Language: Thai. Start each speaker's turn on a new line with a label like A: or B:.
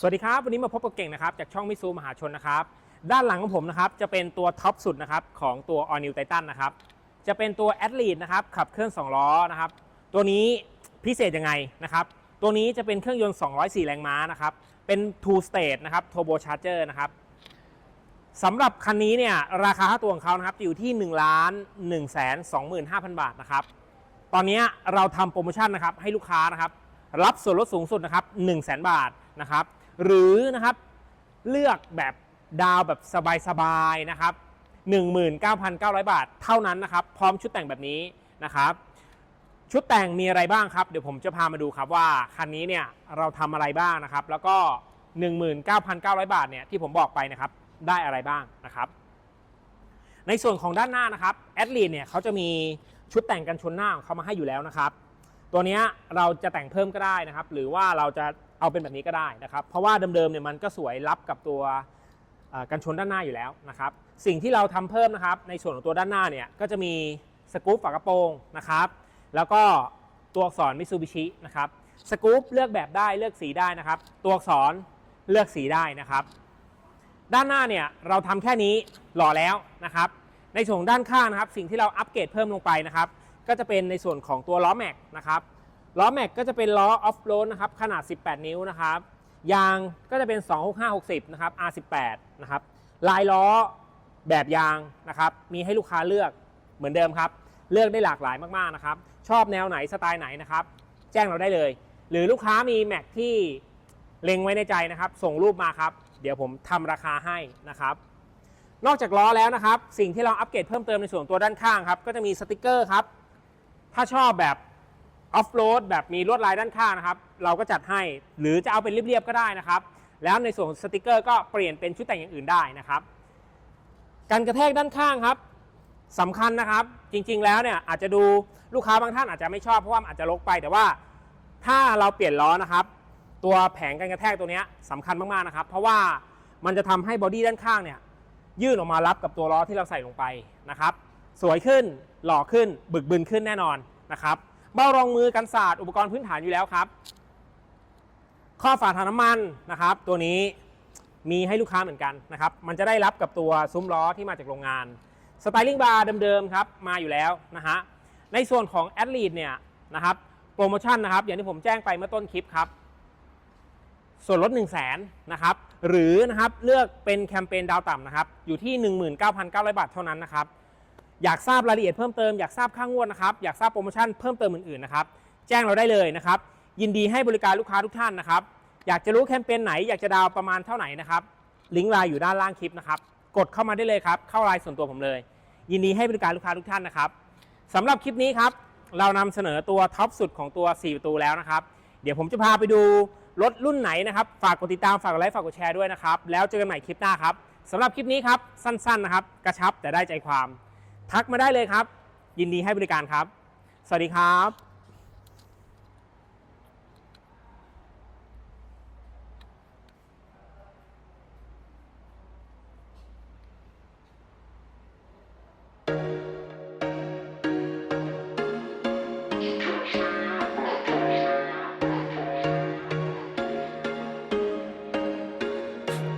A: สวัสดีครับ วันนี้มาพบกับเก่งนะครับ จากช่องมิซูมหาชนนะครับ ด้านหลังของผมนะครับ จะเป็นตัวท็อปสุดนะครับ ของตัว All New Titan นะครับ จะเป็นตัว a t l e t นะครับ ขับเคลื่อน2ล้อนะครับ ตัวนี้พิเศษยังไงนะครับ ตัวนี้จะเป็นเครื่องยนต์ 204 แรงม้านะครับ เป็น two stage นะครับ turbo charger นะครับสำหรับคันนี้เนี่ยราคาค่าตัวของเขานะครับจะอยู่ที่ 1 1 2 5 0 0 0 บาทนะครับ ตอนนี้เราทำโปรโมชั่นนะครับให้ลูกค้านะครับรับส่วนลดสูงสุดนะครับ1 0 0 0 0แบาทนะครับ หรือนะครับเลือกแบบดาวแบบสบายๆนะครับ 19,900 บาทเท่านั้นนะครับ พร้อมชุดแต่งแบบนี้นะครับ ชุดแต่งมีอะไรบ้างครับ เดี๋ยวผมจะพามาดูครับว่าคันนี้เนี่ยเราทำอะไรบ้างนะครับ แล้วก็ 19,900 บาทเนี่ยที่ผมบอกไปนะครับได้อะไรบ้างนะครับในส่วนของด้านหน้านะครับแอดลีนเนี่ยเขาจะมีชุดแต่งกันชนหน้าของเขามาให้อยู่แล้วนะครับ ตัวนี้เราจะแต่งเพิ่มก็ได้นะครับ หรือว่าเราจะ เอาเป็นแบบนี้ก็ได้นะครับ เพราะว่าเดิมๆเนี่ยมันก็สวยรับกับตัวกันชนด้านหน้าอยู่แล้วนะครับ สิ่งที่เราทำเพิ่มนะครับในส่วนของตัวด้านหน้าเนี่ยก็จะมีสกู๊ปฝากระโปรงนะครับ แล้วก็ตัวอักษรมิซูบิชินะครับสกู๊ปเลือกแบบได้เลือกสีได้นะครับ ตัวอักษรเลือกสีได้นะครับ ด้านหน้าเนี่ยเราทำแค่นี้หล่อแล้วนะครับ ในส่วนด้านข้างนะครับ สิ่งที่เราอัปเกรดเพิ่มลงไปนะครับ ก็จะเป็นในส่วนของตัวล้อแม็กนะครับ ล้อแม็กก็จะเป็นล้อออฟโรดนะครับขนาด 18 นิ้วนะครับยางก็จะเป็น 26560 นะครับ R18 นะครับลายล้อแบบยางนะครับมีให้ลูกค้าเลือกเหมือนเดิมครับ เลือกได้หลากหลายมากๆนะครับชอบแนวไหนสไตล์ไหนนะครับแจ้งเราได้เลย หรือลูกค้ามีแม็กที่เล็งไว้ในใจนะครับ ส่งรูปมาครับ เดี๋ยวผมทำราคาให้นะครับ นอกจากล้อแล้วนะครับ สิ่งที่เราอัปเกรดเพิ่มเติมในส่วนตัวด้านข้างครับ ก็จะมีสติกเกอร์ครับ ถ้าชอบแบบ ออฟโรดแบบมีลวดลายด้านข้างนะครับ เราก็จัดให้หรือจะเอาเป็นเรียบๆก็ได้นะครับ แล้วในส่วนสติกเกอร์ก็เปลี่ยนเป็นชุดแต่งอย่างอื่นได้นะครับการกระแทกด้านข้างครับสำคัญนะครับ จริงๆแล้วเนี่ยอาจจะดูลูกค้าบางท่านอาจจะไม่ชอบเพราะว่าอาจจะลกไป แต่ว่าถ้าเราเปลี่ยนล้อนะครับ ตัวแผงการกระแทกตัวนี้ยสำคัญมากๆนะครับ เพราะว่ามันจะทำให้บอดี้ด้านข้างเนี่ยยื่นออกมารับกับตัวล้อที่เราใส่ลงไปนะครับ สวยขึ้นหล่อขึ้นบึกบึนขึ้นแน่นอนนะครับ เบ้ารองมือกันศาสตร์อุปกรณ์พื้นฐานอยู่แล้วครับ ข้อฝาถังน้ำมันนะครับ ตัวนี้มีให้ลูกค้าเหมือนกันนะครับ มันจะได้รับกับตัวซุ้มล้อที่มาจากโรงงานสไตลิ่งบาร์เดิมๆครับมาอยู่แล้วนะฮะในส่วนของแอดลีดเนี่ยนะครับโปรโมชั่นนะครับ อย่างที่ผมแจ้งไปเมื่อต้นคลิปครับส่วนลด 1 0 0 0 0แสนนะครับ หรือนะครับเลือกเป็นแคมเปญดาวต่ำนะครับ อยู่ที่ 19,900 บาทเท่านั้นนะครับ อยากทราบรายละเอียดเพิ่มเติมอยากทราบค่างวดนะครับอยากทราบโปรโมชั่นเพิ่มเติมอื่นๆนะครับแจ้งเราได้เลยนะครับยินดีให้บริการลูกค้าทุกท่านนะครับอยากจะรู้แคมเปญไหนอยากจะดาวประมาณเท่าไหร่นะครับลิงก์ไลน์อยู่ด้านล่างคลิปนะครับกดเข้ามาได้เลยครับเข้าไลน์ส่วนตัวผมเลย ยินดีให้บริการลูกค้าทุกท่านนะครับสำหรับคลิปนี้ครับเรานำเสนอตัวท็อปสุดของตัว 4 ประตูแล้วนะครับ เดี๋ยวผมจะพาไปดูรถรุ่นไหนนะครับ ฝากกดติดตาม ฝากกดไลค์ ฝากกดแชร์ด้วยนะครับ แล้วเจอกันใหม่คลิปหน้าครับสำหรับคลิปนี้ครับ สั้นๆนะครับ กระชับแต่ได้ใจความ ทักมาได้เลยครับ ยินดีให้บริการครับ สวัสดีครับ